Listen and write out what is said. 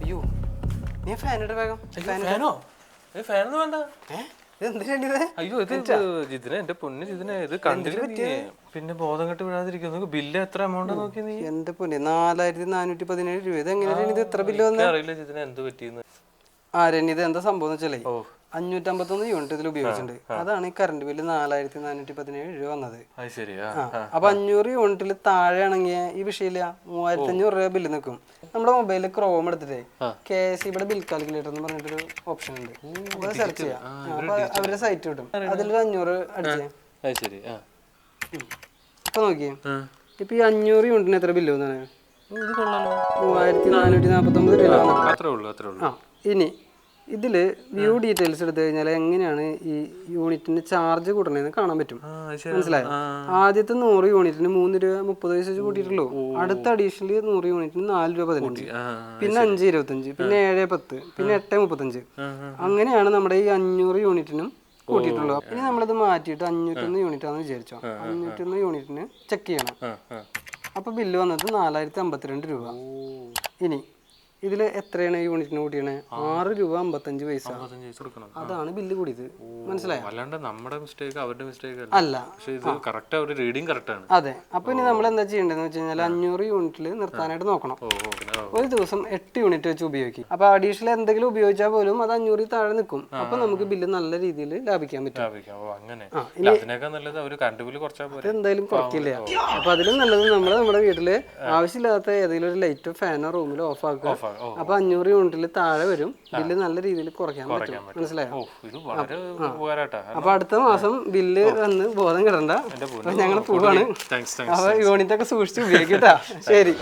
അയ്യോ. നീ ഫാൻ ഇട വേഗം. ഫാനോ ഫാനൊന്നും വേണ്ട. ഏ? ഇതെന്ത് രനിതേ അയ്യോ ഇത് ജിതിനെ എന്റെ പൊന്ന് ജിതിനെ ഇത് കണ്ടില്ല പിന്നെ ബോധം കെട്ട് വിടാതിരിക്കുന്നു ബില്ല് എത്ര എമൗണ്ട് നോക്കി നീ? എന്റെ പൊന്നെ? നാലായിരത്തി നാനൂറ്റി പതിനേഴ് രൂപ. ഇത് എങ്ങനെയാണ് ഇത് എത്ര ബില്ല് വന്നേ? അറിയില്ല ജിതിനെ എന്ത് പറ്റിയെന്ന്. ആ ഇത് എന്താ സംഭവം വെച്ചാലേ അഞ്ഞൂറ്റമ്പത്തൊന്ന് യൂണിറ്റ് ഇതിൽ ഉപയോഗിച്ചിട്ടുണ്ട്. അതാണ് ഈ കറണ്ട് ബില്ല് നാലായിരത്തി നാനൂറ്റി പതിനേഴ് രൂപ വന്നത് അപ്പൊ അഞ്ഞൂറ് യൂണിറ്റിൽ താഴെയാണെങ്കിൽ ഈ വിഷയമില്ല. മൂവായിരത്തി അഞ്ഞൂറ് രൂപ ബില്ല് നിൽക്കും. നമ്മുടെ മൊബൈലിൽ ക്രോം എടുത്തിട്ട് കെ എസ് ഇവിടെ ബിൽ കാൽക്കുലേറ്റർ എന്ന് പറഞ്ഞിട്ടൊരു ഓപ്ഷൻ ഉണ്ട്. അത് സെർച്ച് ചെയ്യാം. അപ്പൊ അവരുടെ സൈറ്റ് കിട്ടും അതിലൊരു അഞ്ഞൂറ് അടിച്ചേ ഇപ്പൊ നോക്കിയേ. ഇപ്പൊ ഈ അഞ്ഞൂറ് യൂണിറ്റിന് എത്ര ബില്ല് വന്നാണ് മൂവായിരത്തി നാനൂറ്റി രൂപ ഉള്ളൂ അത്രേ ഉള്ളൂ. ഇനി ഇതിൽ വ്യൂ ഡീറ്റെയിൽസ് എടുത്തു കഴിഞ്ഞാൽ എങ്ങനെയാണ് ഈ യൂണിറ്റിന് ചാർജ് കൂട്ടണേന്ന് കാണാൻ പറ്റും. മനസ്സിലായോ? ആദ്യത്തെ നൂറ് യൂണിറ്റിന് മൂന്ന് രൂപ മുപ്പത് പൈസ വെച്ച് കൂട്ടിയിട്ടുള്ളൂ. അടുത്ത അഡീഷണലി നൂറ് യൂണിറ്റിന് നാല് രൂപ പതിനഞ്ച്. പിന്നെ അഞ്ച് ഇരുപത്തഞ്ച് പിന്നെ ഏഴ് പത്ത് പിന്നെ എട്ട് മുപ്പത്തഞ്ച്. അങ്ങനെയാണ് നമ്മുടെ ഈ അഞ്ഞൂറ് യൂണിറ്റിനും കൂട്ടിയിട്ടുള്ളൂ ഇനി നമ്മളിത് മാറ്റിയിട്ട് അഞ്ഞൂറ്റൊന്ന് യൂണിറ്റ് ആണെന്ന് വിചാരിച്ചോ അഞ്ഞൂറ്റൊന്ന് യൂണിറ്റിന് ചെക്ക് ചെയ്യണം. അപ്പൊ ബില്ല് വന്നത് നാലായിരത്തി അമ്പത്തിരണ്ട് രൂപ. ഇനി ഇതിൽ എത്രയാണ് യൂണിറ്റിന് കൂടിയാണ്? ആറ് രൂപ അമ്പത്തഞ്ച് പൈസ. അതാണ് ബില്ല് കൂടിയത്. മനസ്സിലായോ? അല്ലാണ്ട് നമ്മുടെ മിസ്റ്റേക്ക് അവരുടെ മിസ്റ്റേക്ക് അല്ല. അല്ല. പക്ഷെ ഇത് കറക്റ്റ് അവരുടെ റീഡിംഗ് കറക്റ്റ് ആണ്. അതെ. അപ്പൊ ഇനി നമ്മൾ എന്താ ചെയ്യേണ്ടതെന്ന് വെച്ച് കഴിഞ്ഞാൽ അഞ്ഞൂറ് യൂണിറ്റിൽ നിർത്താനായിട്ട് നോക്കണം. ഒരു ദിവസം എട്ട് യൂണിറ്റ് വെച്ച് ഉപയോഗിക്കും. അപ്പൊ അഡീഷണൽ എന്തെങ്കിലും ഉപയോഗിച്ചാൽ പോലും അത് അഞ്ഞൂറിൽ താഴെ നിൽക്കും. അപ്പൊ നമുക്ക് ബില്ല് നല്ല രീതിയിൽ ലാഭിക്കാൻ പറ്റും. എന്തായാലും കുറയ്ക്കില്ല. അപ്പൊ അതിലും നല്ലത് നമ്മൾ നമ്മുടെ വീട്ടിൽ ആവശ്യമില്ലാത്ത ഏതെങ്കിലും ഒരു ലൈറ്റോ ഫാനോ റൂമിലോ ഓഫ് ആക്കുക. അപ്പൊ അഞ്ഞൂറ് യൂണിറ്റിൽ താഴെ വരും. ബില്ല് നല്ല രീതിയിൽ കുറയ്ക്കാൻ പറ്റും. മനസ്സിലായോ? അപ്പൊ അടുത്ത മാസം ബില്ല് വന്ന് ബോധം കിടണ്ട. ഞങ്ങൾ പോവാണ്. അപ്പൊ യൂണിറ്റ് ഒക്കെ സൂക്ഷിച്ച് ഉപയോഗിക്കട്ടാ ശരി.